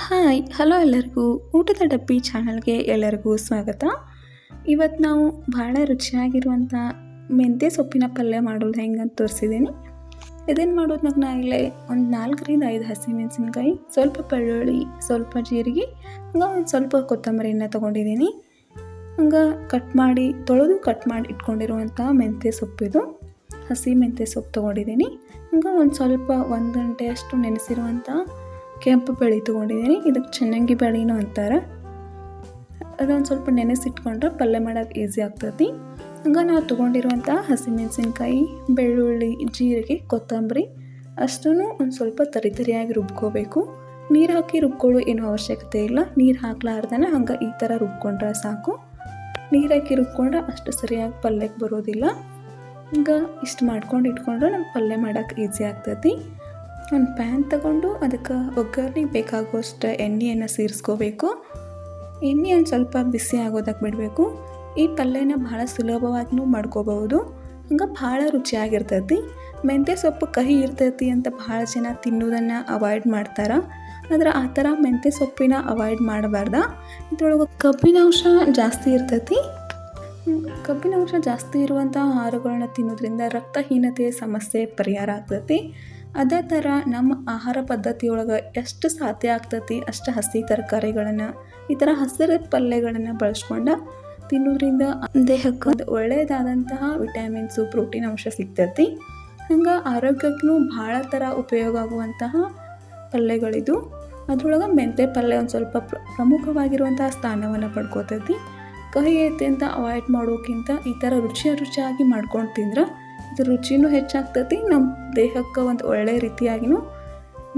Hi, hello ಎಲ್ಲರಿಗೂ. ಊಟದ ಡಬ್ಬಿ ಚಾನಲ್ಗೆ ಎಲ್ಲರಿಗೂ ಸ್ವಾಗತ. ಇವತ್ತು ನಾವು ಭಾಳ ರುಚಿಯಾಗಿರುವಂಥ ಮೆಂತ್ಯ ಸೊಪ್ಪಿನ ಪಲ್ಯ ಮಾಡೋದು ಹೆಂಗೆ ಅಂತ ತೋರಿಸಿದ್ದೀನಿ. ಇದನ್ನು ಮಾಡೋದು ನಾ ಇಲ್ಲೇ ಒಂದು ನಾಲ್ಕರಿಂದ ಐದು ಹಸಿಮೆಣಸಿನ್ಕಾಯಿ, ಸ್ವಲ್ಪ ಬೆಳ್ಳುಳ್ಳಿ, ಸ್ವಲ್ಪ ಜೀರಿಗೆ, ಹಂಗೆ ಒಂದು ಸ್ವಲ್ಪ ಕೊತ್ತಂಬರಿಯನ್ನು ತೊಗೊಂಡಿದ್ದೀನಿ. ಹಂಗೆ ಕಟ್ ಮಾಡಿ, ತೊಳೆದು ಕಟ್ ಮಾಡಿ ಇಟ್ಕೊಂಡಿರುವಂಥ ಮೆಂತ್ಯ ಸೊಪ್ಪಿದು ಹಸಿ ಮೆಂತ್ಯ ಸೊಪ್ಪು ತೊಗೊಂಡಿದ್ದೀನಿ. ಹಂಗೆ ಒಂದು ಸ್ವಲ್ಪ ಒಂದು ಗಂಟೆ ಅಷ್ಟು ನೆನೆಸಿರುವಂಥ ಕೆಂಪು ಬೇಳೆ ತೊಗೊಂಡಿದ್ದೀನಿ. ಇದಕ್ಕೆ ಚೆನ್ನಾಗಿ ಬೇಳೆನೂ ಅಂತಾರೆ. ಅದೊಂದು ಸ್ವಲ್ಪ ನೆನೆಸಿಟ್ಕೊಂಡ್ರೆ ಪಲ್ಯ ಮಾಡೋಕೆ ಈಸಿ ಆಗ್ತೈತಿ. ಹಂಗೆ ನಾವು ತೊಗೊಂಡಿರುವಂಥ ಹಸಿಮೆಣಸಿನ್ಕಾಯಿ, ಬೆಳ್ಳುಳ್ಳಿ, ಜೀರಿಗೆ, ಕೊತ್ತಂಬರಿ ಅಷ್ಟೂ ಒಂದು ಸ್ವಲ್ಪ ತರಿ ತರಿಯಾಗಿ ರುಬ್ಕೋಬೇಕು. ನೀರು ಹಾಕಿ ರುಬ್ಕೊಳ್ಳೋ ಏನೂ ಅವಶ್ಯಕತೆ ಇಲ್ಲ. ನೀರು ಹಾಕ್ಲಾರ್ದೇ ಹಂಗೆ ಈ ಥರ ರುಬ್ಕೊಂಡ್ರೆ ಸಾಕು. ನೀರು ಹಾಕಿ ರುಬ್ಕೊಂಡ್ರೆ ಅಷ್ಟು ಸರಿಯಾಗಿ ಪಲ್ಯಕ್ಕೆ ಬರೋದಿಲ್ಲ. ಹಂಗೆ ಇಷ್ಟು ಮಾಡ್ಕೊಂಡು ಇಟ್ಕೊಂಡ್ರೆ ನಮ್ಮ ಪಲ್ಯ ಮಾಡೋಕೆ ಈಸಿ ಆಗ್ತೈತಿ. ಒಂದು ಪ್ಯಾನ್ ತಗೊಂಡು ಅದಕ್ಕೆ ಒಗ್ಗರಣೆಗೆ ಬೇಕಾಗುವಷ್ಟು ಎಣ್ಣೆಯನ್ನು ಸೇರಿಸ್ಕೋಬೇಕು. ಎಣ್ಣೆ ಒಂದು ಸ್ವಲ್ಪ ಬಿಸಿ ಆಗೋದಕ್ಕೆ ಬಿಡಬೇಕು. ಈ ಪಲ್ಯನ ಭಾಳ ಸುಲಭವಾಗಿಯೂ ಮಾಡ್ಕೋಬಹುದು. ಹಂಗೆ ಭಾಳ ರುಚಿಯಾಗಿರ್ತೈತಿ. ಮೆಂತ್ಯ ಸೊಪ್ಪು ಕಹಿ ಇರ್ತೈತಿ ಅಂತ ಭಾಳ ಜನ ತಿನ್ನೋದನ್ನು ಅವಾಯ್ಡ್ ಮಾಡ್ತಾರೆ. ಆದ್ರೆ ಆ ಥರ ಮೆಂತ್ಯ ಸೊಪ್ಪಿನ ಅವಾಯ್ಡ್ ಮಾಡಬಾರ್ದ. ಇದ್ರೊಳಗೆ ಕಬ್ಬಿನಾಂಶ ಜಾಸ್ತಿ ಇರ್ತೈತಿ. ಕಬ್ಬಿನಾಂಶ ಜಾಸ್ತಿ ಇರುವಂಥ ಆಹಾರಗಳನ್ನ ತಿನ್ನೋದ್ರಿಂದ ರಕ್ತಹೀನತೆಯ ಸಮಸ್ಯೆ ಪರಿಹಾರ ಆಗ್ತೈತಿ. ಅದೇ ಥರ ನಮ್ಮ ಆಹಾರ ಪದ್ಧತಿಯೊಳಗೆ ಎಷ್ಟು ಸಾಧ್ಯ ಆಗ್ತತಿ ಅಷ್ಟು ಹಸಿ ತರಕಾರಿಗಳನ್ನು ಈ ಥರ ಹಸಿರು ಪಲ್ಯಗಳನ್ನು ಬಳಸ್ಕೊಂಡು ತಿನ್ನೋದ್ರಿಂದ ದೇಹಕ್ಕೆ ಒಂದು ಒಳ್ಳೆಯದಾದಂತಹ ವಿಟಮಿನ್ಸು ಪ್ರೋಟೀನ್ ಅಂಶ ಸಿಗ್ತೈತಿ. ಹಂಗೆ ಆರೋಗ್ಯಕ್ಕೂ ಭಾಳ ಥರ ಉಪಯೋಗ ಆಗುವಂತಹ ಪಲ್ಯಗಳಿದು. ಅದರೊಳಗೆ ಮೆಂತೆ ಪಲ್ಯ ಒಂದು ಸ್ವಲ್ಪ ಪ್ರ ಪ್ರಮುಖವಾಗಿರುವಂತಹ ಸ್ಥಾನವನ್ನು ಪಡ್ಕೋತೈತಿ. ಕಹಿ ಐತೆ ಅಂತ ಅವಾಯ್ಡ್ ಮಾಡೋಕ್ಕಿಂತ ಈ ಥರ ರುಚಿಯ ರುಚಿಯಾಗಿ ಮಾಡ್ಕೊಂಡು ತಿಂದ್ರೆ ಇದು ರುಚಿನೂ ಹೆಚ್ಚಾಗ್ತೈತಿ ನಮ್ಮ ದೇಹಕ್ಕೆ ಒಂದು ಒಳ್ಳೆಯ ರೀತಿಯಾಗಿನೂ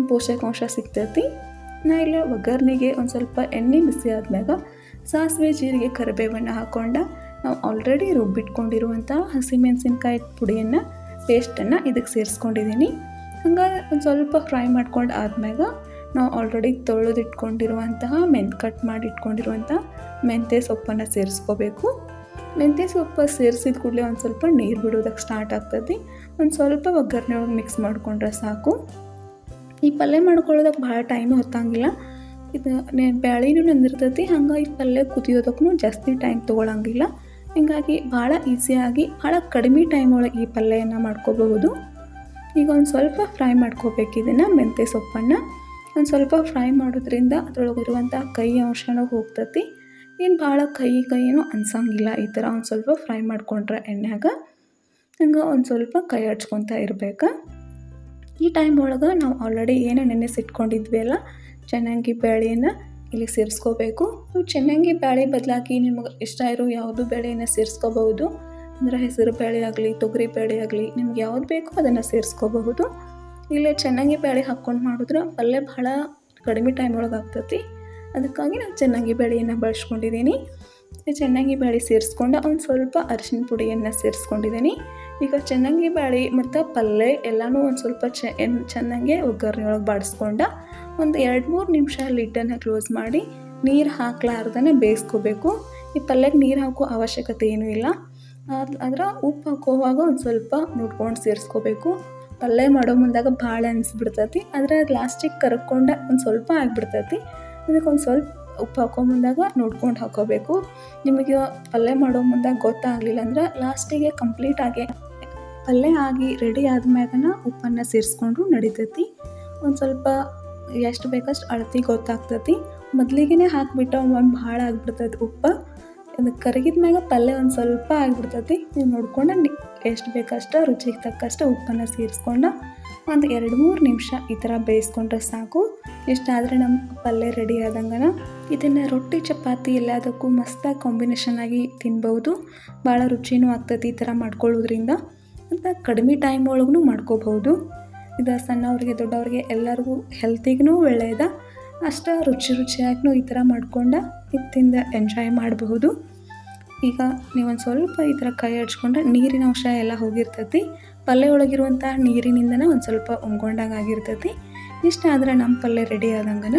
ಪೋಷಕಾಂಶ ಸಿಗ್ತೈತಿ. ನಾ ಇಲ್ಲಿ ಒಗ್ಗರಣೆಗೆ ಒಂದು ಸ್ವಲ್ಪ ಎಣ್ಣೆ ಬಿಸಿ ಆದ್ಮ್ಯಾಗ ಸಾಸಿವೆ, ಜೀರಿಗೆ ಕರಿಬೇವನ್ನು ಹಾಕ್ಕೊಂಡ ನಾವು ಆಲ್ರೆಡಿ ರುಬ್ಬಿಟ್ಕೊಂಡಿರುವಂಥ ಹಸಿಮೆಣಸಿನ್ಕಾಯಿ ಪುಡಿಯನ್ನು ಪೇಸ್ಟನ್ನು ಇದಕ್ಕೆ ಸೇರಿಸ್ಕೊಂಡಿದ್ದೀನಿ ಹಂಗೆ ಒಂದು ಸ್ವಲ್ಪ ಫ್ರೈ ಮಾಡ್ಕೊಂಡು ಆದ್ಮ್ಯಾಗ ನಾವು ಆಲ್ರೆಡಿ ತೊಳೆದಿಟ್ಕೊಂಡಿರುವಂತಹ ಮೆಂತ್ ಕಟ್ ಮಾಡಿ ಇಟ್ಕೊಂಡಿರುವಂಥ ಮೆಂತ್ಯ ಸೊಪ್ಪನ್ನು ಸೇರಿಸ್ಕೋಬೇಕು. ಮೆಂತ್ಯ ಸೊಪ್ಪು ಸೇರಿಸಿದ ಕೂಡಲೇ ಒಂದು ಸ್ವಲ್ಪ ನೀರು ಬಿಡೋದಕ್ಕೆ ಸ್ಟಾರ್ಟ್ ಆಗ್ತದೆ. ಒಂದು ಸ್ವಲ್ಪ ಒಗ್ಗರಣೆ ಒಳಗೆ ಮಿಕ್ಸ್ ಮಾಡಿಕೊಂಡ್ರೆ ಸಾಕು. ಈ ಪಲ್ಯ ಮಾಡ್ಕೊಳ್ಳೋದಕ್ಕೆ ಭಾಳ ಟೈಮ್ ಹೊತ್ತಂಗಿಲ್ಲ. ಇದು ಬ್ಯಾಳಿನೂ ನಂದಿರ್ತೈತಿ ಹಂಗೆ ಈ ಪಲ್ಯ ಕುದಿಯೋದಕ್ಕೂ ಜಾಸ್ತಿ ಟೈಮ್ ತೊಗೊಳಂಗಿಲ್ಲ. ಹೀಗಾಗಿ ಭಾಳ ಈಸಿಯಾಗಿ ಭಾಳ ಕಡಿಮೆ ಟೈಮ್ ಒಳಗೆ ಈ ಪಲ್ಯನ ಮಾಡ್ಕೋಬಹುದು. ಈಗ ಒಂದು ಸ್ವಲ್ಪ ಫ್ರೈ ಮಾಡ್ಕೋಬೇಕು ಇದನ್ನು, ಮೆಂತ್ಯ ಸೊಪ್ಪನ್ನು. ಒಂದು ಸ್ವಲ್ಪ ಫ್ರೈ ಮಾಡೋದ್ರಿಂದ ಅದರೊಳಗಿರುವಂಥ ಕೈ ಅಂಶನೂ ಹೋಗ್ತೈತಿ. ಏನು ಭಾಳ ಕೈ ಕೈಯೂ ಅನ್ಸಂಗಿಲ್ಲ. ಈ ಥರ ಒಂದು ಸ್ವಲ್ಪ ಫ್ರೈ ಮಾಡ್ಕೊಂಡ್ರೆ ಎಣ್ಣೆಗೆ ಹಂಗೆ ಒಂದು ಸ್ವಲ್ಪ ಕೈ ಹಚ್ಕೊತ ಇರಬೇಕು. ಈ ಟೈಮ್ ಒಳಗೆ ನಾವು ಆಲ್ರೆಡಿ ಏನು ನೆನೆಸಿಟ್ಕೊಂಡಿದ್ವಿ ಅಲ್ಲ, ಚೆನ್ನಾಗಿ ಬೇಳೆಯನ್ನು ಇಲ್ಲಿ ಸೇರಿಸ್ಕೋಬೇಕು. ನೀವು ಚೆನ್ನಾಗಿ ಬೇಳೆ ಬದಲಾಗಿ ನಿಮಗೆ ಇಷ್ಟ ಇರೋ ಯಾವುದು ಬೇಳೆಯನ್ನು ಸೇರಿಸ್ಕೋಬಹುದು. ಅಂದರೆ ಹೆಸರು ಬೇಳೆ ಆಗಲಿ, ತೊಗರಿ ಬೇಳೆ ಆಗಲಿ, ನಿಮ್ಗೆ ಯಾವ್ದು ಬೇಕೋ ಅದನ್ನು ಸೇರಿಸ್ಕೋಬಹುದು. ಇಲ್ಲೇ ಚೆನ್ನಾಗಿ ಬೇಳೆ ಹಾಕ್ಕೊಂಡು ಮಾಡಿದ್ರೆ ಪಲ್ಯ ಭಾಳ ಕಡಿಮೆ ಟೈಮ್ ಒಳಗೆ ಆಗ್ತೈತಿ. ಅದಕ್ಕಾಗಿ ನಾನು ಚೆನ್ನಾಗಿ ಬೇಳೆಯನ್ನು ಬಳಸ್ಕೊಂಡಿದ್ದೀನಿ. ಚೆನ್ನಾಗಿ ಬೇಳೆ ಸೇರಿಸ್ಕೊಂಡು ಒಂದು ಸ್ವಲ್ಪ ಅರಿಶಿನ ಪುಡಿಯನ್ನು ಸೇರಿಸ್ಕೊಂಡಿದ್ದೀನಿ. ಈಗ ಚೆನ್ನಾಗಿ ಬೇಳೆ ಮತ್ತು ಪಲ್ಯ ಎಲ್ಲನೂ ಒಂದು ಸ್ವಲ್ಪ ಚೆನ್ನಾಗಿ ಒಗ್ಗರಣೆ ಒಳಗೆ ಬಾಡಿಸ್ಕೊಂಡು ಒಂದು ಎರಡು ಮೂರು ನಿಮಿಷ ಲಿಡ್ಡನ್ನು ಕ್ಲೋಸ್ ಮಾಡಿ ನೀರು ಹಾಕ್ಲಾರ್ದೇ ಬೇಯಿಸ್ಕೋಬೇಕು. ಈ ಪಲ್ಯಕ್ಕೆ ನೀರು ಹಾಕೋ ಅವಶ್ಯಕತೆ ಏನೂ ಇಲ್ಲ. ಅದರ ಉಪ್ಪು ಹಾಕೋವಾಗ ಒಂದು ಸ್ವಲ್ಪ ನೋಡ್ಕೊಂಡು ಸೇರಿಸ್ಕೋಬೇಕು. ಪಲ್ಯ ಮಾಡೋ ಮುಂದಾಗ ಭಾಳ ಅನಿಸ್ಬಿಡ್ತೈತಿ. ಆದರೆ ಅದು ಲಾಸ್ಟಿಗೆ ಕರ್ಕೊಂಡ ಒಂದು ಸ್ವಲ್ಪ ಆಗಿಬಿಡ್ತೈತಿ. ಅದಕ್ಕೆ ಒಂದು ಸ್ವಲ್ಪ ಉಪ್ಪು ಹಾಕೋ ಮುಂದಾಗ ನೋಡ್ಕೊಂಡು ಹಾಕೋಬೇಕು. ನಿಮಗೆ ಪಲ್ಯ ಮಾಡೋ ಮುಂದಾಗ ಗೊತ್ತಾಗಲಿಲ್ಲ ಅಂದ್ರೆ ಲಾಸ್ಟಿಗೆ ಕಂಪ್ಲೀಟಾಗಿ ಪಲ್ಯ ಆಗಿ ರೆಡಿ ಆದ್ಮ್ಯಾಗನ ಉಪ್ಪನ್ನು ಸೇರಿಸ್ಕೊಂಡ್ರು ನಡಿತೈತಿ. ಒಂದು ಸ್ವಲ್ಪ ಎಷ್ಟು ಬೇಕಷ್ಟು ಅಳತಿ ಗೊತ್ತಾಗ್ತೈತಿ. ಮೊದಲಿಗೆ ಹಾಕಿಬಿಟ್ಟು ಒಂದು ಭಾಳ ಆಗಿಬಿಡ್ತೈತಿ ಉಪ್ಪು. ಅದು ಕರಗಿದ ಮ್ಯಾಗ ಪಲ್ಯ ಒಂದು ಸ್ವಲ್ಪ ಆಗಿಬಿಡ್ತೈತಿ. ನೀವು ನೋಡ್ಕೊಂಡು ಎಷ್ಟು ಬೇಕಷ್ಟು ರುಚಿಗೆ ತಕ್ಕಷ್ಟು ಉಪ್ಪನ್ನು ಸೇರಿಸ್ಕೊಂಡು ಒಂದು ಎರಡು ಮೂರು ನಿಮಿಷ ಈ ಥರ ಬೇಯಿಸ್ಕೊಂಡ್ರೆ ಸಾಕು. ಇಷ್ಟಾದರೆ ನಮ್ಮ ಪಲ್ಯ ರೆಡಿ ಆದಂಗನ ಇದನ್ನು ರೊಟ್ಟಿ, ಚಪಾತಿ ಎಲ್ಲದಕ್ಕೂ ಮಸ್ತಾಗಿ ಕಾಂಬಿನೇಷನ್ ಆಗಿ ತಿನ್ಬೋದು. ಭಾಳ ರುಚಿನೂ ಆಗ್ತೈತಿ ಈ ಥರ ಮಾಡ್ಕೊಳ್ಳೋದ್ರಿಂದ. ಮತ್ತು ಕಡಿಮೆ ಟೈಮ್ ಒಳಗೂ ಮಾಡ್ಕೋಬಹುದು ಇದು ಸಣ್ಣವ್ರಿಗೆ, ದೊಡ್ಡವ್ರಿಗೆ ಎಲ್ಲರಿಗೂ ಹೆಲ್ತಿಗೂ ಒಳ್ಳೆಯದ ಅಷ್ಟು ರುಚಿ ರುಚಿಯಾಗಿನೂ ಈ ಥರ ಮಾಡ್ಕೊಂಡು ಇದರಿಂದ ಎಂಜಾಯ್ ಮಾಡಬಹುದು ಈಗ ನೀವೊಂದು ಸ್ವಲ್ಪ ಈ ಥರ ಕೈ ಹಚ್ಕೊಂಡ್ರೆ ನೀರಿನ ಅಂಶ ಎಲ್ಲ ಹೋಗಿರ್ತೈತಿ. ಪಲ್ಯ ಒಳಗಿರುವಂಥ ನೀರಿನಿಂದನೇ ಒಂದು ಸ್ವಲ್ಪ ಉಮ್ಗೊಂಡಾಗ ಆಗಿರ್ತೈತಿ ಇಷ್ಟ ಆದರೆ ನಮ್ಮ ಪಲ್ಯ ರೆಡಿ ಆದಂಗನ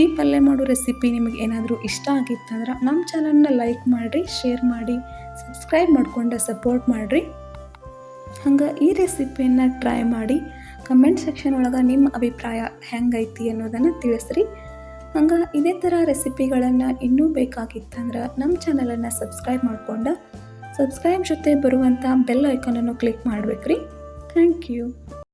ಈ ಪಲ್ಯ ಮಾಡೋ ರೆಸಿಪಿ ನಿಮಗೆ ಏನಾದರೂ ಇಷ್ಟ ಆಗಿತ್ತಂದ್ರೆ ನಮ್ಮ ಚಾನಲ್ನ ಲೈಕ್ ಮಾಡಿರಿ ಶೇರ್ ಮಾಡಿ ಸಬ್ಸ್ಕ್ರೈಬ್ ಮಾಡ್ಕೊಂಡು ಸಪೋರ್ಟ್ ಮಾಡಿರಿ. ಹಂಗೆ ಈ ರೆಸಿಪಿಯನ್ನು ಟ್ರೈ ಮಾಡಿ ಕಮೆಂಟ್ ಸೆಕ್ಷನ್ ಒಳಗೆ ನಿಮ್ಮ ಅಭಿಪ್ರಾಯ ಹೆಂಗೈತಿ ಅನ್ನೋದನ್ನು ತಿಳಿಸ್ರಿ. ಹಂಗೆ ಇದೇ ಥರ ರೆಸಿಪಿಗಳನ್ನು ಇನ್ನೂ ಬೇಕಾಗಿತ್ತಂದ್ರೆ ನಮ್ಮ ಚಾನಲನ್ನು ಸಬ್ಸ್ಕ್ರೈಬ್ ಮಾಡಿಕೊಂಡು ಸಬ್ಸ್ಕ್ರೈಬ್ ಜೊತೆ ಬರುವಂಥ ಬೆಲ್ ಐಕಾನನ್ನು ಕ್ಲಿಕ್ ಮಾಡಬೇಕ್ರಿ. Thank you